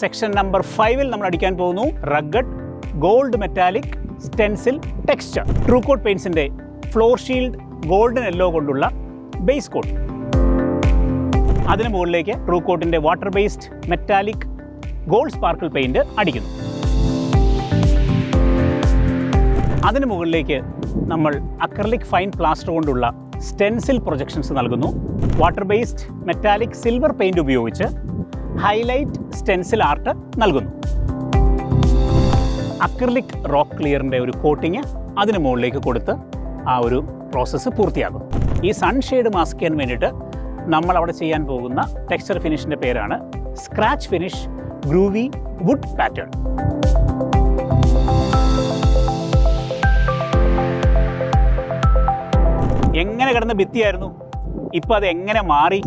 Section number ഫൈവിൽ നമ്മൾ അടിക്കാൻ പോകുന്നു rugged gold metallic stencil texture. True coat പെയിൻസിന്റെ floor shield golden yellow കൊണ്ടുള്ള ബേസ് കോട്ട് അതിന് മുകളിലേക്ക് true കോട്ടിന്റെ water based metallic gold sparkle paint അടിക്കുന്നു. അതിന് മുകളിലേക്ക് നമ്മൾ അക്രലിക് ഫൈൻ പ്ലാസ്റ്റർ കൊണ്ടുള്ള സ്റ്റെൻസിൽ പ്രൊജക്ഷൻസ് നൽകുന്നു. Water based metallic silver paint ഉപയോഗിച്ച് ഹൈലൈറ്റ് സ്റ്റെൻസിൽ ആർട്ട് നൽകുന്നു. അക്രിലിക് റോക്ക് ക്ലിയറിന്റെ ഒരു കോട്ടിങ് അതിന് മുകളിലേക്ക് കൊടുത്ത് ആ ഒരു പ്രോസസ്സ് പൂർത്തിയാകും ഈ സൺഷെയ്ഡ് മാസ്ക് ചെയ്യാൻ വേണ്ടിയിട്ട് നമ്മൾ അവിടെ ചെയ്യാൻ പോകുന്ന ടെക്സ്ചർ ഫിനിഷിന്റെ പേരാണ് scratch finish groovy wood pattern. എങ്ങനെ കിടന്ന ഭിത്തിയായിരുന്നു? ഇപ്പം അത് എങ്ങനെ മാറി?